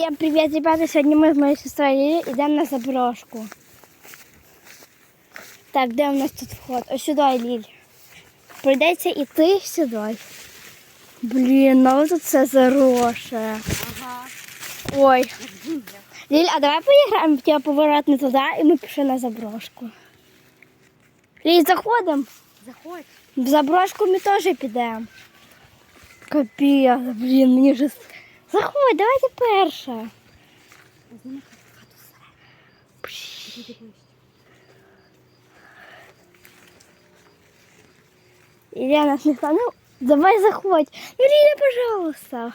Всем привет, ребята! Сегодня мы с моей сестрой Лилей идем на заброшку. Так, де у нас тут вход? Ось сюди, Ліль. Прийдеться іти сюди. Блін, ну тут все заросше. Ага. Ой. Ліль, а давай поіграємо в тебе поворот не туди і ми пішли на заброшку. Ліль, заходимо. Заходь. В заброшку ми теж підемо. Капець, блін, мені вже... с- Заходь, давайте перша. Зніми хату все. Іди ближче. Илья нас не ну, давай заходь. Ну, Лиля, пожалуйста.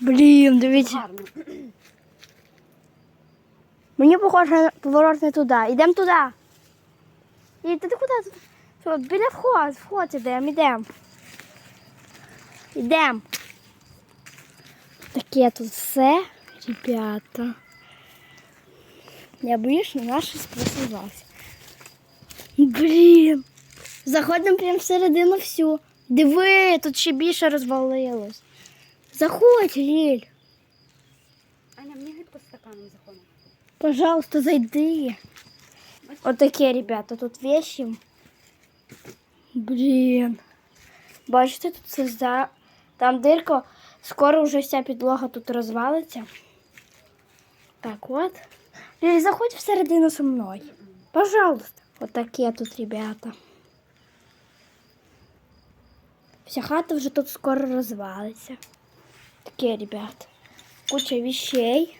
Блін, дивіться. Гарно. Мені похоже на поворот не туди. Йдемо туди. І ти куди? Що, біля вход, вход ідемо, йдемо. Йдемо. Таке тут все, ребята. Я боюсь, що наш щось просувався. Блін. Заходимо прямо всередину всю. Диви, тут ще більше розвалилось. Заходь, Ліль. Аня, мені гидко стаканом заходить. Пожалуйста, зайди. Вот такие, ребята, тут вещи. Блін. Бачите, тут це за... Там дирка. Скоро вже вся підлога тут розвалиться. Так от. Лілі, заходь всередину со мною. Пожалуйста. Вот такі тут, ребята. Вся хата вже тут скоро розвалиться. Таке, ребята. Куча вещей.